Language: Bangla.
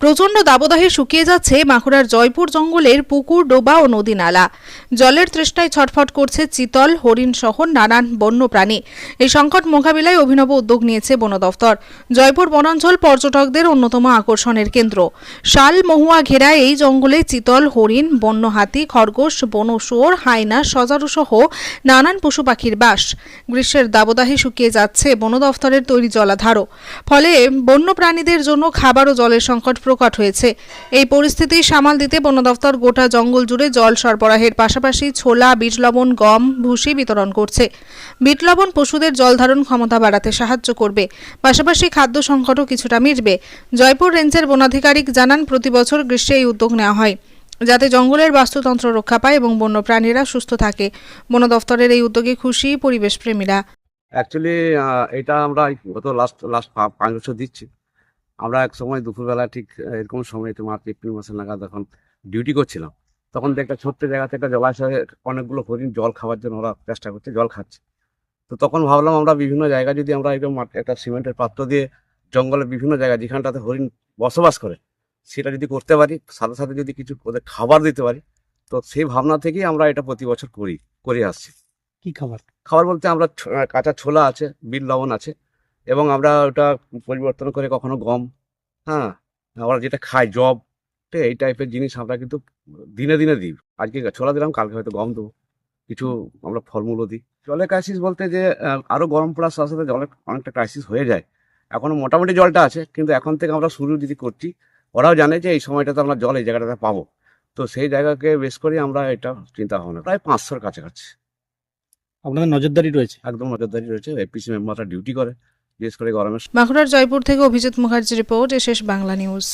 প্রচণ্ড দাবদাহে শুকিয়ে যাচ্ছে বাঁকুড়ার জয়পুর জঙ্গলের পুকুর, ডোবা ও নদী নালা জলের তৃষ্ণায় ছটফট করছে চিতল, হরিণ সহ নানান বন্যপ্রাণী। এই সংকট মোকাবিলায় অভিনব উদ্যোগ নিয়েছে বন দফতর। জয়পুর বনাঞ্চল পর্যটকদের অন্যতম আকর্ষণের কেন্দ্র। শাল, মহুয়া ঘেরা এই জঙ্গলে চিতল, হরিণ বন্য হাতি খরগোশ বন শুয়োর হাইনা, সজারু সহ নানান পশু পাখির বাস। গ্রীষ্মের দাবদাহে শুকিয়ে যাচ্ছে বন দফতরের তৈরি জলাধারও। ফলে বন্য প্রাণীদের জন্য খাবার ও জলের সংকট প্রকট হয়েছে। এই পরিস্থিতি সামাল দিতে বন দফতর গোটা জঙ্গল জুড়ে জল সরবরাহের পাশাপাশি ছোলা, বীজ লবণ, গম, ভুসি বিতরণ করছে। বিট লবণ পশুদের জল ধারণ ক্ষমতা বাড়াতে সাহায্য করবে। পাশাপাশি খাদ্য সংকটও কিছুটা মিটবে। জয়পুর রেঞ্জের বনাধিকারিক জানান, প্রতি বছর গ্রীষ্মে এই উদ্যোগ নেওয়া হয়, যাতে জঙ্গলের বাস্তুতন্ত্র রক্ষা পায় এবং বন্য প্রাণীরা সুস্থ থাকে। বন দফতরের এই উদ্যোগে খুশি পরিবেশ প্রেমীরা অ্যাকচুয়ালি এটা আমরা গত লাস্ট লাস্ট পাঁচ বছর দিচ্ছি। আমরা এক সময় দুপুরবেলা ঠিক এরকম সময় মার্চ এপ্রিল মাসের নাগাদ যখন ডিউটি করছিলাম তখন একটা ছোট্ট জায়গাতে একটা জলাশয়ে অনেকগুলো হরিণ জল খাওয়ার জন্য ওরা চেষ্টা করছে জল খাচ্ছে। তো তখন ভাবলাম আমরা বিভিন্ন জায়গায় যদি আমরা এরকম মাঠ- একটা সিমেন্টের পাত্র দিয়ে জঙ্গলের বিভিন্ন জায়গায় যেখানটাতে হরিণ বসবাস করে সেটা যদি করতে পারি সাথে সাথে যদি কিছু ওদের খাবার দিতে পারি তো সেই ভাবনা থেকেই আমরা এটা প্রতি বছর করি করে আসছি। কি খাবার? খাবার বলতে আমরা কাঁচা ছোলা আছে বিট লবণ আছে এবং আমরা ওটা পরিবর্তন করে কখনো গম হ্যাঁ? আমরা যেটা খাই জব ঠিক এই টাইপের জিনিস আমরা কিন্তু দিনে দিনে দিই। আজকে ছোলা দিলাম কালকে হয়তো গম দেবো। কিছু আমরা ফলমূলও দিই। জলের ক্রাইসিস বলতে যে আরও গরম পড়ার সাথে সাথে জলের অনেকটা ক্রাইসিস হয়ে যায়। এখনও মোটামুটি জলটা আছে কিন্তু এখন থেকে আমরা শুরু যদি করছি ওরাও জানে যে এই সময়টাতে আমরা জল এই জায়গাটাতে পাবো। তো সেই জায়গাকে বেশ করে আমরা এটা চিন্তা ভাবনা প্রায় পাঁচশোর কাছাকাছি। আপনাদের নজরদারি রয়েছে? একদম নজরদারি রয়েছে। এপিসি মেম্বাররা ডিউটি করে। বিশেষ করে গরমের বাঁকুড়ার জয়পুর থেকে অভিজিৎ মুখার্জি রিপোর্ট এ শেষ বাংলা নিউজ।